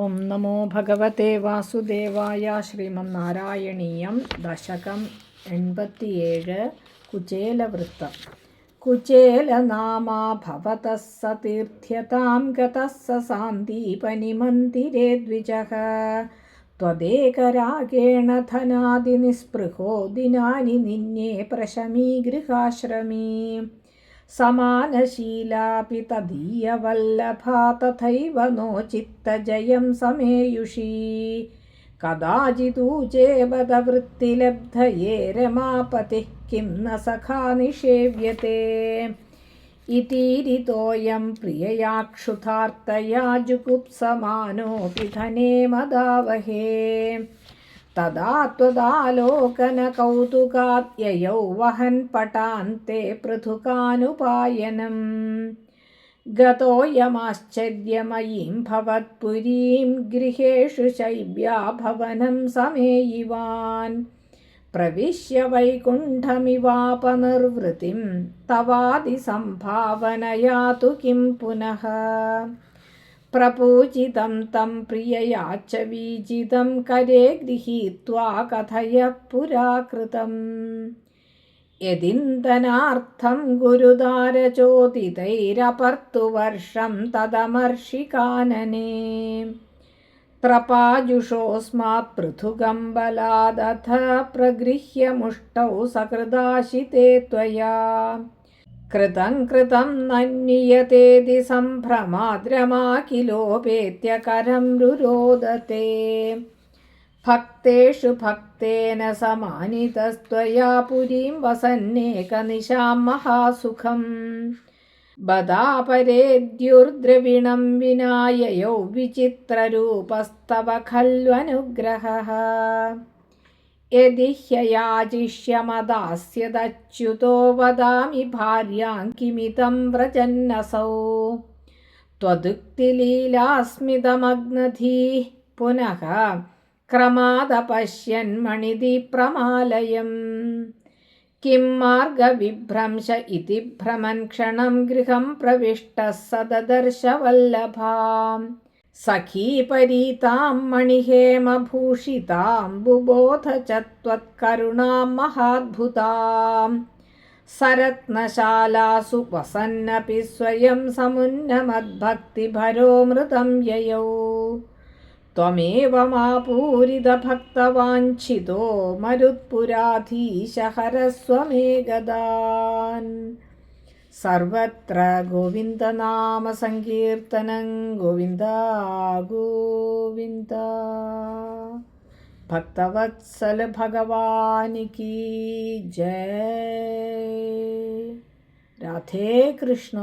ഓം നമോ ഭഗവത്തെ വാസുദേവായ ശ്രീമം നാരായണീയം ദശകം എൺപത്തിയേഴ് കുചേലവൃത്തം കുചേലനാമാഭവതഃ സ തീർത്ഥ്യതാം ഗതഃ സ സാന്ദീപനിമന്ദിരേ ദ്വിജः त्वदेकरागेण धनादिनिःस्पृहो दिनानि निन्ये प्रशमी गृहाश्रमी समानशीलापि तदीयवल्लभा तथैव नो चित्तजयं समेयुषी कदाचिदूचेवदवृत्तिलब्धये रमापतिः किं न सखा निषेव्यते इतीरितोऽयं प्रिययाक्षुतार्तया जुगुप्समानोऽपि धने मदावहे तदा त्वदालोकनकौतुकात् ययौ वहन् पटान्ते पृथुकानुपायनम् गतोऽयमाश्चर्यमयीं भवत्पुरीं गृहेषु शैव्या भवनं समेयिवान् प्रविश्य वैकुण्ठमिवापनिर्वृतिं तवादिसम्भावनया तु किं पुनः प्रपूजितं तं प्रियया च वीजितं करे गृहीत्वा कथय पुरा कृतम् यदिन्दनार्थं गुरुदारचोदितैरपर्तुवर्षं तदमर्षिकानने त्रपाजुषोऽस्मात् पृथुगम्बलादथ प्रगृह्य मुष्टौ सकृदाशिते त्वया कृतं कृतं नन्यतेति सम्भ्रमाद्रमाखिलोपेत्य करं रुरोदते भक्तेषु भक्तेन समानितस्त्वया पुरीं वसन्नेकनिशां महासुखम् बदापरेद्युर्द्रविणं विना ययौ विचित्ररूपस्तव खल्वनुग्रहः यदि ह्ययाजिष्यमदास्यदच्युतो वदामि भार्यां किमिदं व्रजन्नसौ त्वदुक्तिलीलास्मिदमग्नधी पुनः क्रमादपश्यन्मणिदिप्रमालयम् किं मार्गविभ्रंश इति भ्रमन् क्षणं गृहं प्रविष्टः स ददर्शवल्लभाम् सखीपरीतां मणिहेमभूषिताम्बुबोध च त्वत्करुणां महाद्भुतां सरत्नशालासु वसन्नपि स्वयं समुन्नमद्भक्तिभरो मृतं ययौ त्वमेव मापूरितभक्तवाञ्छितो मरुत्पुराधीशहरस्व मे गदान् സർവത്ര ഗോവിന്ദനാമസങ്കീർത്തനം ഗോവിന്ദ ഗോവിന്ദ ഭക്തവത്സല ഭഗവാനിക്ക് ജയ രാധേ കൃഷ്ണ